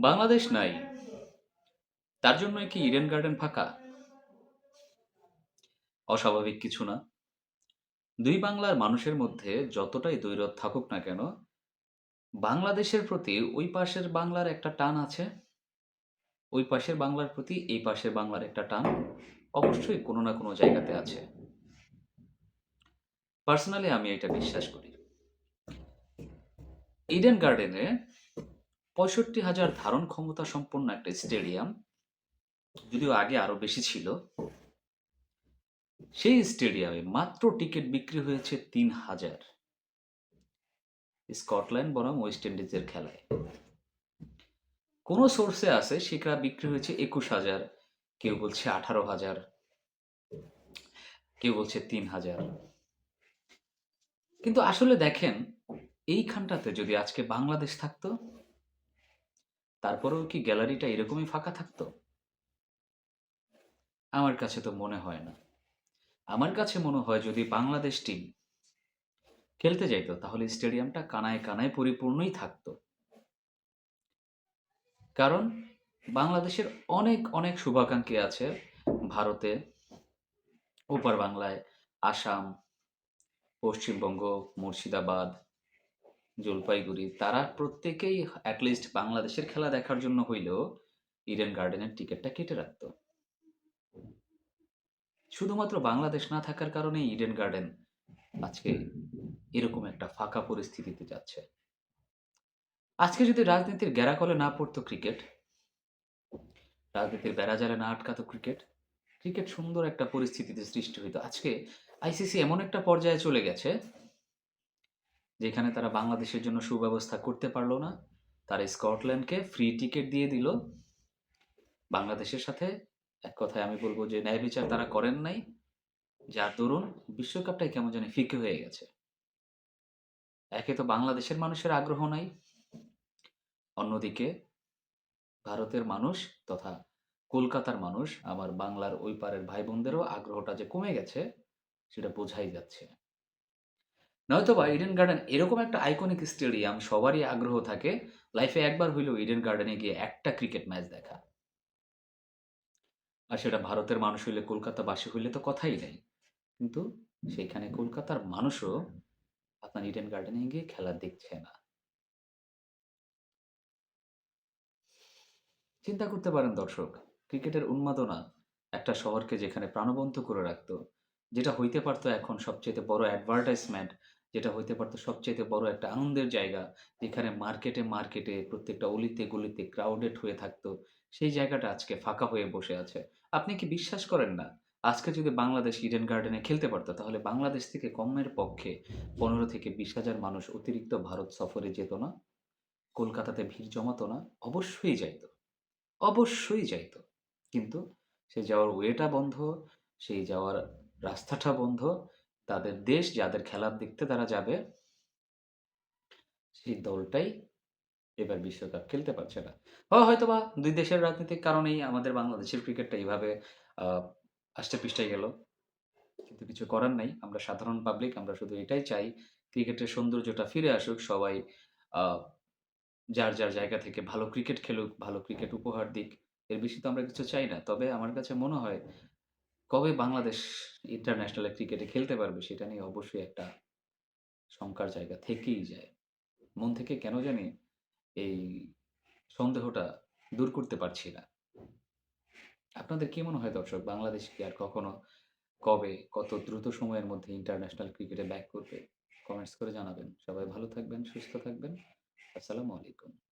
বাংলাদেশ নাই। তার জন্য কি ইডেন গার্ডেন ফাঁকা? অস্বাভাবিক কিছু না। দুই বাংলার মানুষের মধ্যে যতটাই দৈরত থাকুক না কেন, বাংলাদেশের প্রতি ওই পাশের বাংলার একটা টান আছে। ওই পাশের বাংলার প্রতি এই পাশের বাংলার একটা টান অবশ্যই কোনো না কোনো জায়গাতে আছে। পার্সোনালি আমি এটা বিশ্বাস করি। ইডেন গার্ডেনে পঁয়ষট্টি হাজার ধারণ ক্ষমতা সম্পন্ন একটা স্টেডিয়াম, যদিও আগে আরও বেশি ছিল, সেই স্টেডিয়ামে মাত্র টিকিট বিক্রি হয়েছে তিন হাজার। স্কটল্যান্ড বনাম ওয়েস্ট ইন্ডিজের খেলায়। কোন সোর্সে আছে, সেটা বিক্রি হয়েছে একুশ হাজার, কেউ বলছে আঠারো হাজার, কেউ বলছে তিন হাজার। কিন্তু আসলে দেখেন, এইখানটাতে যদি আজকে বাংলাদেশ থাকতো তারপরেও কি গ্যালারিটা এরকমই ফাঁকা থাকতো? আমার কাছে তো মনে হয় না। আমার কাছে মনে হয় যদি বাংলাদেশ টিম খেলতে যাইতো, তাহলে স্টেডিয়ামটা কানায় কানায় পরিপূর্ণই থাকতো। কারণ বাংলাদেশের অনেক অনেক শুভাকাঙ্ক্ষী আছে। ভারতে ওপার বাংলায়, আসাম, পশ্চিমবঙ্গ, মুর্শিদাবাদ জলপাইগুড়ি। তারা প্রত্যেকেই অ্যাটলিস্ট বাংলাদেশের খেলা দেখার জন্য হইলেও ইডেন গার্ডেনের টিকিটটা কেটে রাখতো। শুধুমাত্র বাংলাদেশ না থাকার কারণে ইডেন গার্ডেন আজকে এরকম একটা ফাঁকা পরিস্থিতিতে যাচ্ছে। আজকে যদি রাজনীতির গ্যারাকলে না পড়তো ক্রিকেট রাজনীতির বেড়াজালে না আটকাতো ক্রিকেট ক্রিকেট সুন্দর একটা পরিস্থিতিতে সৃষ্টি হইতো। আজকে আইসিসি এমন একটা পর্যায়ে চলে গেছে যেখানে তারা বাংলাদেশের জন্য সুব্যবস্থা করতে পারল না, তারা স্কটল্যান্ডকে ফ্রি টিকিট দিয়ে দিল। বাংলাদেশের সাথে এক কথায় আমি বলব যে ন্যায় বিচার তারা করেন নাই। যার দরুন বিশ্বকাপটাই কেমন জানি ফিকে হয়ে গেছে। একে তো বাংলাদেশের মানুষের আগ্রহ নাই, অন্যদিকে ভারতের মানুষ তথা কলকাতার মানুষ, আমার বাংলার ওই পারের ভাই বোনদেরও আগ্রহটা যে কমে গেছে, সেটা বোঝাই যাচ্ছে। নয়তোবা ইডেন গার্ডেন এরকম একটা আইকনিক স্টেডিয়াম সবারই আগ্রহ থাকে লাইফে একবার হইলেও ইডেন গার্ডেনে গিয়ে একটা ক্রিকেট ম্যাচ দেখা। আর সেটা ভারতের মানুষ হইলে কলকাতাবাসী হইলে তো কথাই নেই। কিন্তু সেখানে কলকাতার মানুষও আপনার ইডেন গার্ডেনে গিয়ে খেলা দেখছে না। চিন্তা করতে পারেন দর্শক, ক্রিকেটের উন্মাদনা একটা শহরকে যেখানে প্রাণবন্ত করে রাখতো, যেটা হইতে পারতো এখন সবচেয়ে বড় অ্যাডভার্টাইজমেন্ট যেটা হইতে পারতো সবচেয়ে বড় একটা আনন্দের জায়গা। যেখানে মার্কেটে মার্কেটে প্রত্যেকটা অলিতে গলিতে ক্রাউডেড হয়ে থাকতো। সেই জায়গাটা আজকে ফাঁকা হয়ে বসে আছে। আপনি কি বিশ্বাস করেন না? আজকে যদি বাংলাদেশ ইডেন গার্ডেনে খেলতে পারতো, তাহলে বাংলাদেশ থেকে কমের পক্ষে পনেরো থেকে বিশ হাজার মানুষ অতিরিক্ত ভারত সফরে যেত না? কলকাতাতে ভিড় জমাতো না? অবশ্যই যাইতো। অবশ্যই যাইতো। কিন্তু সে যাওয়ার ওয়েটা বন্ধ, সেই যাওয়ার রাস্তাটা বন্ধ তাদের দেশ, যাদের খেলার দেখতে তারা যাবে, সেই দলটাই এবার বিশ্বকাপ খেলতে পারছে না। হয়তো বা দুই দেশের রাজনৈতিক কারণেই আমাদের বাংলাদেশের ক্রিকেটটা এইভাবে আষ্টে পৃষ্ঠায় গেল। কিন্তু কিছু করার নাই। আমরা সাধারণ পাবলিক আমরা শুধু এটাই চাই, ক্রিকেটের সৌন্দর্যটা ফিরে আসুক, সবাই যার যার জায়গা থেকে ভালো ক্রিকেট খেলুক, ভালো ক্রিকেট উপহার দিক, এর বেশি তো আমরা কিছু চাই না। তবে আমার কাছে মনে হয় কবে বাংলাদেশ ইন্টারন্যাশনাল ক্রিকেটে খেলতে পারবে সেটা নিয়ে অবশ্যই একটা শঙ্কার জায়গা থেকেই যায়। মন থেকে কেন জানি এই সন্দেহটা দূর করতে পারছি না। আপনাদের কি মনে হয় দর্শক, বাংলাদেশ কি আর কখনো কবে কত দ্রুত সময়ের মধ্যে ইন্টারন্যাশনাল ক্রিকেটে ব্যাক করবে? কমেন্টস করে জানাবেন। সবাই ভালো থাকবেন, সুস্থ থাকবেন। আসসালামু আলাইকুম।